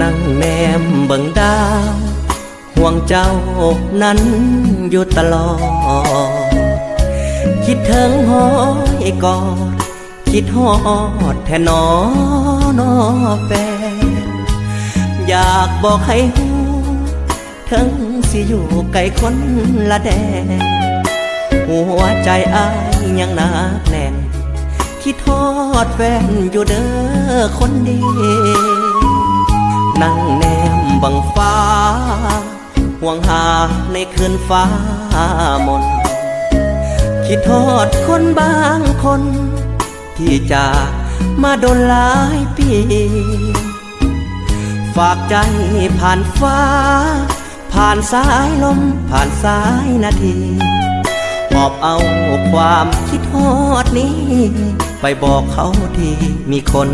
นั่งแนมเบิ่งดาว ห่วงเจ้านั้นอยู่ตลอด คิดถึงหอยกอด คิดฮอดแทนอนอแฟน อยากบอกให้หูถึงสิอยู่ไกลคนละแดนหัวใจอายยังหนักแน่นคิดทอดแฟนอยู่เด้อคนดี นั่งแนมบังฟ้า ห่วงหาในคืนฟ้ามน คิดทอดคนบางคน ที่จากมาโดนหลายปี ฝากใจผ่านฟ้า ผ่านสายลม ผ่านสายนาทีหอบเอาความคิดทอดนี้ ไปบอกเขาที่มีคน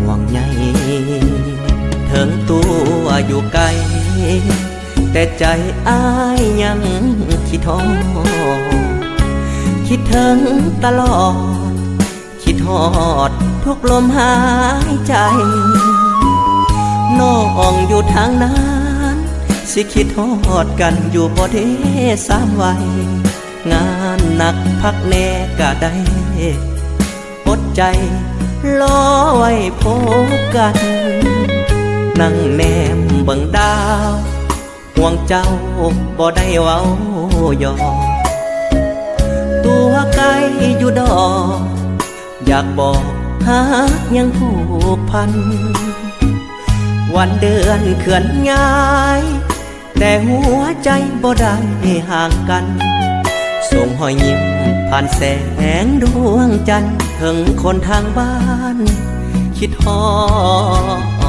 ห่วงใย ถึงตัวอยู่ไกล แต่ใจอ้ายยังคิดทอดคิดถึงตลอด คิดทอดทุกลมหายใจ น้องอยู่ทางนั้น สิคิดทอดกันอยู่บ่เดสามวัย งานหนักพักแน่ก็ได้อดใจรอไว้พบกัน นั่งแนมเบิ่งดาว ห่วงเจ้าบ่ได้เว้าหยอกตัวไกลอยู่ดอก อยากบอกหากยังผูกพัน วันเดือนเขื่อนย้าย แต่หัวใจบ่ได้ห่างกันส่งหอยยิ้มผ่านแสงดวงจันทร์ถึงคนทางบ้าน คิดฮอ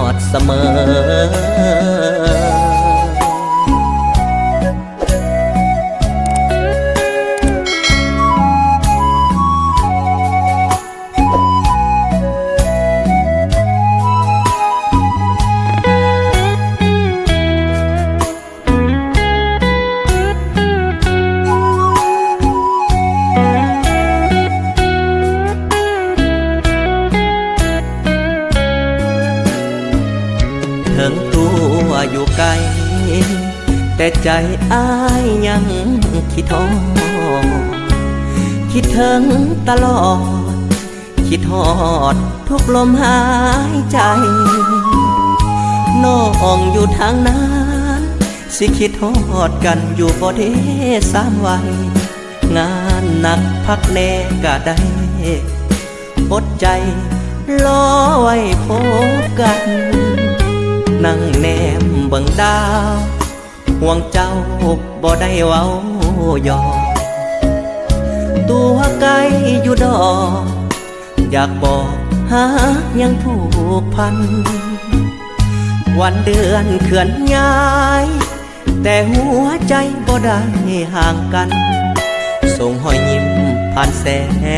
อดเสมอ ถึงตัวอยู่ไกล แต่ใจอ้ายยังคิดทอดคิดถึงตลอด คิดทอดทุกลมหายใจน้องอยู่ทางนั้น สิคิดทอดกันอยู่บ่เด้สามวัน งานหนักพักแน่ก็ได้อดใจรอไว้พบกัน นั่งแนมบิ่งดาว ห่วงเจ้าบ่ได้เว้าหยอกตัวไกลอยู่ดอก อยากบอกหากยังผูกพัน วันเดือนเขื่อนย้าย แต่หัวใจบ่ได้ห่างกัน ส่งหอยยิ้มผ่านแส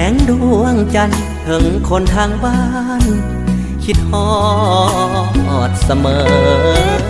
งดวงจันทร์ถึงคนทางบ้าน คิดฮอดเสมอ